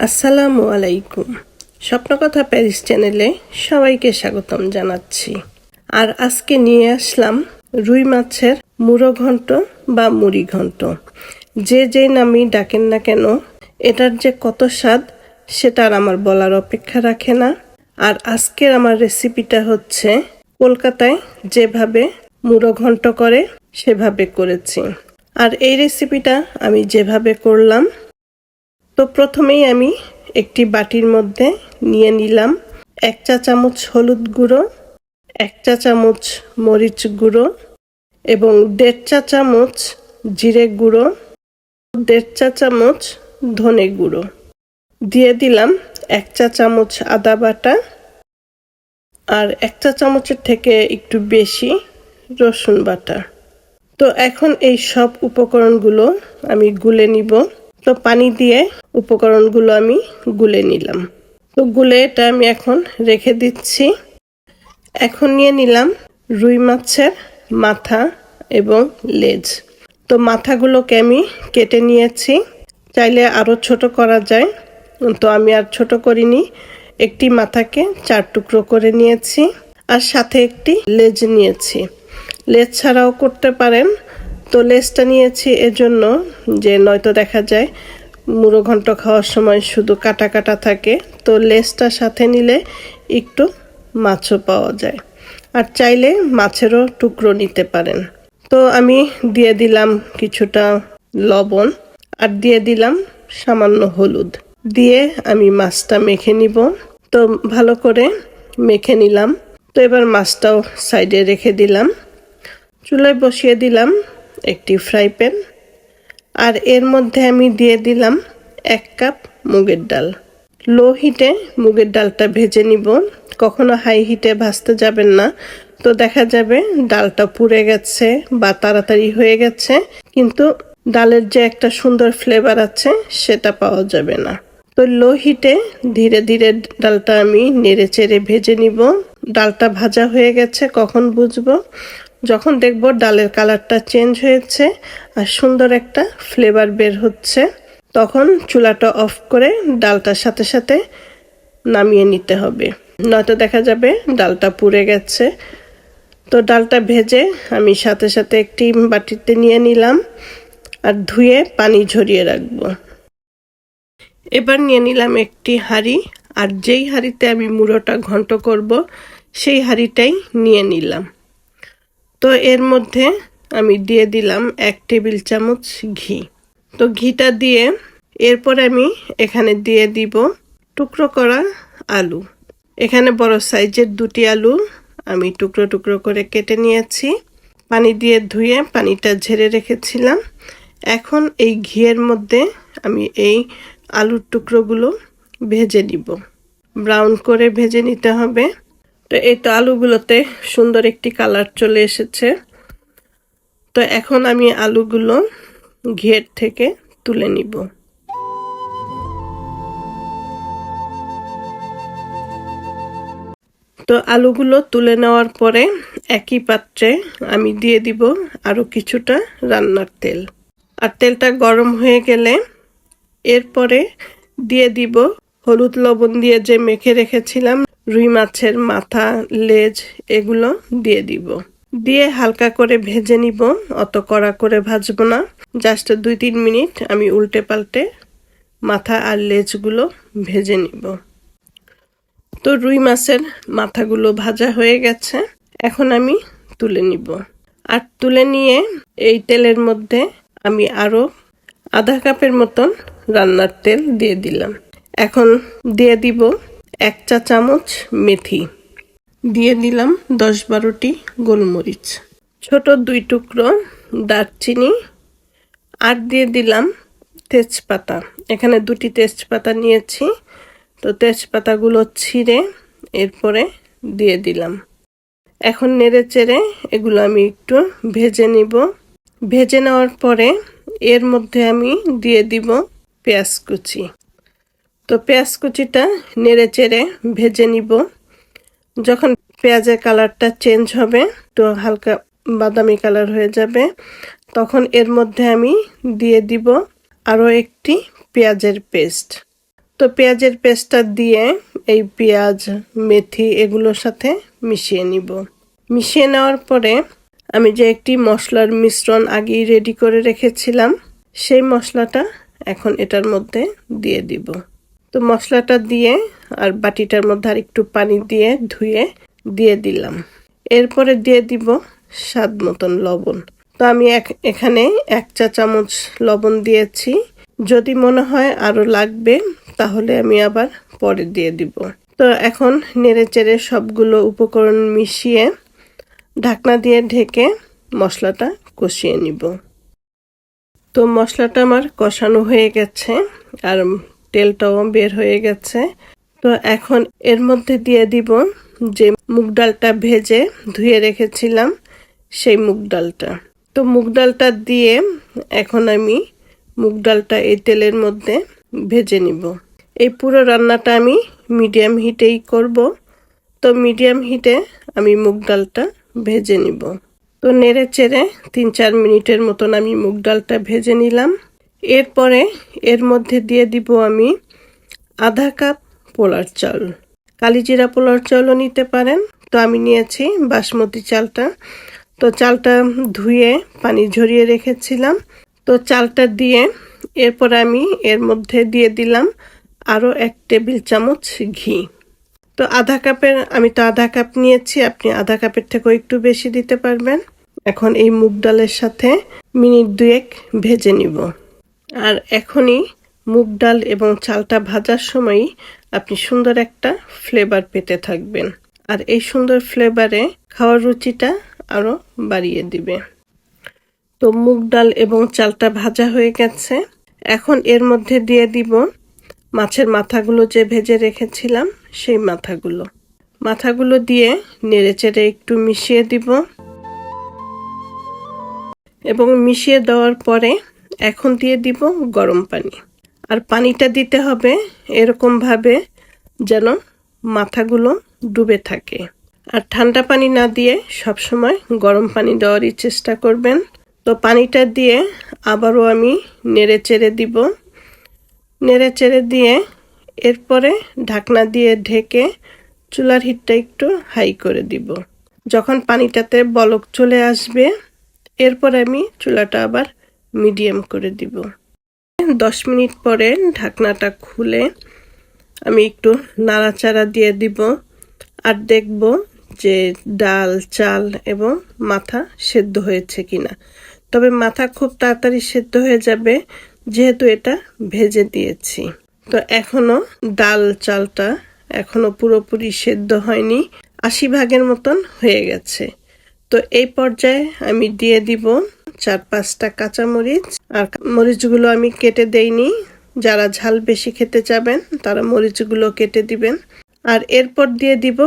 আসসালামু আলাইকুম। স্বপ্নকথা প্যারিস চ্যানেলে সবাইকে স্বাগতম জানাচ্ছি। আর আজকে নিয়ে আসলাম রুই মাছের মুড়ো ঘন্ট বা মুড়ি ঘন্ট। যে যেই নামই ডাকেন না কেন, এটার যে কত স্বাদ, সেটা আর আমার বলার অপেক্ষা রাখে না। আর আজকের আমার রেসিপিটা হচ্ছে কলকাতায় যেভাবে মুড়ো ঘন্ট করে, সেভাবে করেছি। আর এই রেসিপিটা আমি যেভাবে করলাম তো প্রথমেই আমি একটি বাটির মধ্যে নিয়ে নিলাম এক চা চামচ হলুদ গুঁড়ো, এক চা চামচ মরিচ গুঁড়ো এবং দেড় চা চামচ জিরে গুঁড়ো, দেড় চা চামচ ধনে গুঁড়ো। দিয়ে দিলাম এক চা চামচ আদা বাটা আর এক চা চামচের থেকে একটু বেশি রসুন বাটা। তো এখন এই সব উপকরণগুলো আমি গুলে নিব। তো পানি দিয়ে উপকরণগুলো আমি গুলে নিলাম। তো গুলে এটা আমি এখন রেখে দিচ্ছি। এখন নিয়ে নিলাম রুই মাছের মাথা এবং লেজ। তো মাথাগুলোকে আমি কেটে নিয়েছি। চাইলে আরও ছোট করা যায়। তো আমি আর ছোট করিনি। একটি মাথাকে চার টুকরো করে নিয়েছি। আর সাথে একটি লেজ নিয়েছি। লেজ ছাড়াও করতে পারেন তো লেসটা নিয়েছি এজন্য যে নয়তো দেখা যায় মুড়ো ঘন্ট খাওয়ার সময় শুধু কাটা কাটা থাকে। তো লেজটা সাথে নিলে একটু মাছও পাওয়া যায়। আর চাইলে মাছেরও টুকরো নিতে পারেন। তো আমি দিয়ে দিলাম কিছুটা লবণ আর দিয়ে দিলাম সামান্য হলুদ। দিয়ে আমি মাছটা মেখে নিব। তো ভালো করে মেখে নিলাম। তো এবার মাছটাও সাইডে রেখে দিলাম। চুলায় বসিয়ে দিলাম। একটি ফ্রাই প্যান আর এর মধ্যে আমি দিয়ে দিলাম এক কাপ মুগের ডাল। লো হিটে মুগের ডালটা ভেজে নিব। কখনো হাই হিটে ভাজতে যাবেন না। তো দেখা যাবে ডালটা পুড়ে গেছে বা তাড়াতাড়ি হয়ে গেছে, কিন্তু ডালের যে একটা সুন্দর ফ্লেভার আছে সেটা পাওয়া যাবে না। তো লো হিটে ধীরে ধীরে ডালটা আমি নেড়ে চেড়ে ভেজে নিব। ডালটা ভাজা হয়ে গেছে, কখন বুঝব? যখন দেখব ডালের কালারটা চেঞ্জ হয়েছে আর সুন্দর একটা ফ্লেভার বের হচ্ছে, তখন চুলাটা অফ করে ডালটার সাথে সাথে নামিয়ে নিতে হবে। নয়তো দেখা যাবে ডালটা পুড়ে গেছে। তো ডালটা ভেজে আমি সাথে সাথে একটি বাটিতে নিয়ে নিলাম আর ধুয়ে পানি ঝরিয়ে রাখব। এবার নিয়ে নিলাম একটি হাঁড়ি আর যেই হাঁড়িতে আমি মুড়োটা ঘন্ট করব, সেই হাঁড়িটাই নিয়ে নিলাম। তো এর মধ্যে আমি দিয়ে দিলাম এক টেবিল চামচ ঘি। তো ঘিটা দিয়ে এরপর আমি এখানে দিয়ে দিব টুকরো করা আলু। এখানে বড় সাইজের দুটি আলু আমি টুকরো টুকরো করে কেটে নিয়েছি। পানি দিয়ে ধুয়ে পানিটা ঝেড়ে রেখেছিলাম। এখন এই ঘিয়ের মধ্যে আমি এই আলুর টুকরোগুলো ভেজে নিব। ব্রাউন করে ভেজে নিতে হবে। তো এই তো আলুগুলোতে সুন্দর একটি কালার চলে এসেছে। তো এখন আমি আলুগুলো ঘের থেকে তুলে নিব। তো আলুগুলো তুলে নেওয়ার পরে একই পাত্রে আমি দিয়ে দিব আরও কিছুটা রান্নার তেল। আর তেলটা গরম হয়ে গেলে এরপরে দিয়ে দিব হলুদ লবণ দিয়ে যে মেখে রেখেছিলাম রুই মাছের মাথা, লেজ এগুলো দিয়ে দিব। দিয়ে হালকা করে ভেজে নিব, অত কড়া করে ভাজবো না। জাস্ট দুই তিন মিনিট আমি উল্টে পাল্টে মাথা আর লেজগুলো ভেজে নিব। তো রুই মাছের মাথাগুলো ভাজা হয়ে গেছে, এখন আমি তুলে নিব। আর তুলে নিয়ে এই তেলের মধ্যে আমি আরও আধা কাপের মতন রান্নার তেল দিয়ে দিলাম। এখন দিয়ে দিব এক চা চামচ মেথি। দিয়ে দিলাম দশ বারোটি গোলমরিচ। ছোট দুই টুকরো দারচিনি। আর দিয়ে দিলাম তেজপাতা। এখানে দুটি তেজপাতা নিয়েছি। তো তেজপাতাগুলো ছিঁড়ে এরপরে দিয়ে দিলাম। এখন নেড়ে চেড়ে এগুলো আমি একটু ভেজে নিব। ভেজে নেওয়ার পরে এর মধ্যে আমি দিয়ে দিব পেঁয়াজ কুচি। তো পেঁয়াজ কুচিটা নেড়ে চেড়ে ভেজে নিব। যখন পেঁয়াজের কালারটা চেঞ্জ হবে তো হালকা বাদামি কালার হয়ে যাবে, তখন এর মধ্যে আমি দিয়ে দিব আরও একটি পেঁয়াজের পেস্ট। তো পেঁয়াজের পেস্টটা দিয়ে এই পেঁয়াজ, মেথি এগুলোর সাথে মিশিয়ে নিব। মিশিয়ে নেওয়ার পরে আমি যে একটি মশলার মিশ্রণ আগেই রেডি করে রেখেছিলাম, সেই মশলাটা এখন এটার মধ্যে দিয়ে দিব। তো মশলাটা দিয়ে আর বাটিটার মধ্যে আর একটু পানি দিয়ে ধুয়ে দিয়ে দিলাম। এরপরে দিয়ে দিব স্বাদ মতন লবণ। তো আমি এক, এখানে এক চা চামচ লবণ দিয়েছি। যদি মনে হয় আরও লাগবে, তাহলে আমি আবার পরে দিয়ে দিব। তো এখন নেড়ে চেড়ে সবগুলো উপকরণ মিশিয়ে ঢাকনা দিয়ে ঢেকে মশলাটা কষিয়ে নিব। তো মশলাটা আমার কষানো হয়ে গেছে, আর তেলটাও বের হয়ে গেছে। তো এখন এর মধ্যে দিয়ে দিব যে মুগ ডালটা ভেজে ধুয়ে রেখেছিলাম, সেই মুগ ডালটা। তো মুগ ডালটা দিয়ে এখন আমি মুগ ডালটা এই তেলের মধ্যে ভেজে নিব। এই পুরো রান্নাটা আমি মিডিয়াম হিটেই করব। তো মিডিয়াম হিটে আমি মুগ ডালটা ভেজে নিব। তো নেড়ে চেড়ে তিন চার মিনিটের মতন আমি মুগ ডালটা ভেজে নিলাম। এরপরে এর মধ্যে দিয়ে দিব আমি আধা কাপ পোলার চাল। কালিজিরা পোলার চালও নিতে পারেন। তো আমি নিয়েছি বাসমতি চালটা। তো চালটা ধুয়ে পানি ঝরিয়ে রেখেছিলাম। তো চালটা দিয়ে এরপর আমি এর মধ্যে দিয়ে দিলাম আরও এক টেবিল চামচ ঘি। তো আধা কাপের, আমি তো আধা কাপ নিয়েছি, আপনি আধা কাপের থেকেও একটু বেশি দিতে পারবেন। এখন এই মুগ ডালের সাথে মিনিট দুয়েক ভেজে নিব। আর এখনই মুগ ডাল এবং চালটা ভাজার সময়ই আপনি সুন্দর একটা ফ্লেভার পেতে থাকবেন। আর এই সুন্দর ফ্লেভারে খাওয়ার রুচিটা আরও বাড়িয়ে দিবে। তো মুগ ডাল এবং চালটা ভাজা হয়ে গেছে। এখন এর মধ্যে দিয়ে দিব মাছের মাথাগুলো যে ভেজে রেখেছিলাম সেই মাথাগুলো। মাথাগুলো দিয়ে নেড়ে চেড়ে একটু মিশিয়ে দিব। এবং মিশিয়ে দেওয়ার পরে এখন দিয়ে দিব গরম পানি। আর পানিটা দিতে হবে এরকমভাবে যেন মাথাগুলো ডুবে থাকে। আর ঠান্ডা পানি না দিয়ে সবসময় গরম পানি দেওয়ারই চেষ্টা করবেন। তো পানিটা দিয়ে আবারও আমি নেড়ে চেড়ে দিব। নেড়ে চেড়ে দিয়ে এরপরে ঢাকনা দিয়ে ঢেকে চুলার হিটটা একটু হাই করে দিব। যখন পানিটাতে বলক চলে আসবে, এরপর আমি চুলাটা আবার মিডিয়াম করে দিব। দশ মিনিট পরে ঢাকনাটা খুলে আমি একটু নাড়াচাড়া দিয়ে দিব আর দেখব যে ডাল, চাল এবং মাথা সেদ্ধ হয়েছে কিনা। তবে মাথা খুব তাড়াতাড়ি সেদ্ধ হয়ে যাবে, যেহেতু এটা ভেজে দিয়েছি। তো এখনও ডাল, চালটা এখনও পুরোপুরি সেদ্ধ হয়নি, আশি ভাগের মতন হয়ে গেছে। তো এই পর্যায়ে আমি দিয়ে দিব চার পাঁচটা কাঁচা মরিচ আর মরিচগুলো আমি কেটে দেইনি। যারা ঝাল বেশি খেতে চাবেন, তারা মরিচগুলো কেটে দিবেন। আর এরপর দিয়ে দিব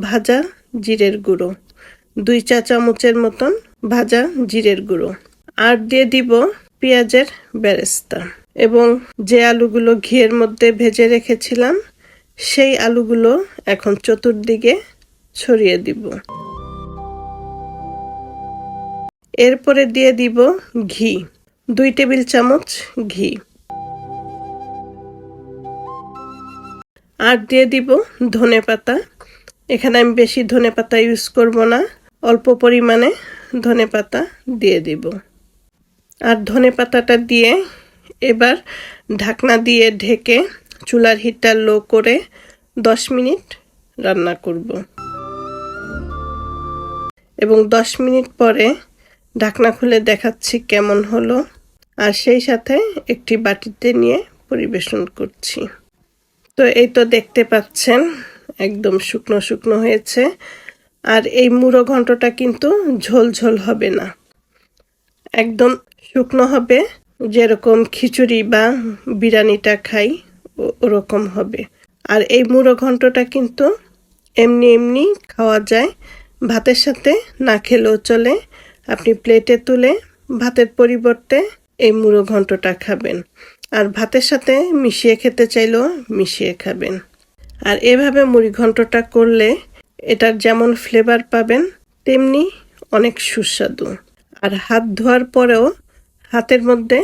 ভাজা জিরের গুঁড়ো। দুই চা চামচের মতন ভাজা জিরের গুঁড়ো। আর দিয়ে দিব পেঁয়াজের বেরেস্তা। এবং যে আলুগুলো ঘিয়ের মধ্যে ভেজে রেখেছিলাম, সেই আলুগুলো এখন চতুর্দিকে ছড়িয়ে দিব। এরপরে দিয়ে দিব ঘি। দুই টেবিল চামচ ঘি। আর দিয়ে দিব ধনে পাতা। এখানে আমি বেশি ধনে পাতা ইউজ করব না, অল্প পরিমাণে ধনে পাতা দিয়ে দিব। আর ধনে পাতাটা দিয়ে এবার ঢাকনা দিয়ে ঢেকে চুলার হিটটা লো করে দশ মিনিট রান্না করব। এবং দশ মিনিট পরে ঢাকনা খুলে দেখাচ্ছি কেমন হলো। আর সেই সাথে একটি বাটিতে নিয়ে পরিবেশন করছি। তো এই তো দেখতে পাচ্ছেন, একদম শুকনো শুকনো হয়েছে। আর এই মুড়ো ঘন্টটা কিন্তু ঝোল ঝোল হবে না। একদম শুকনো হবে, যেরকম খিচুড়ি বা বিরিয়ানিটা খাই ওরকম হবে। আর এই মুড়ো ঘন্টটা কিন্তু এমনি এমনি খাওয়া যায়, ভাতের সাথে না খেলেও চলে। আপনি প্লেটে তুলে ভাতের পরিবর্তে এই মুড়ো ঘন্টটা খাবেন। আর ভাতের সাথে মিশিয়ে খেতে চাইলেও মিশিয়ে খাবেন। আর এভাবে মুড়ি ঘন্টটা করলে এটার যেমন ফ্লেভার পাবেন, তেমনি অনেক সুস্বাদু। আর হাত ধোয়ার পরেও হাতের মধ্যে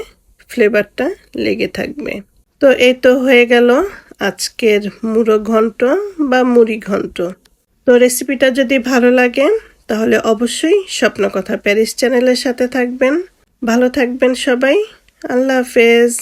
ফ্লেভারটা লেগে থাকবে। তো এই তো হয়ে গেল আজকের মুড়ো ঘন্ট বা মুড়ি ঘন্ট। তো রেসিপিটা যদি ভালো লাগে তাহলে অবশ্যই স্বপ্ন কথা প্যারিস চ্যানেলের সাথে থাকবেন। ভালো থাকবেন সবাই। আল্লাহ হাফেজ।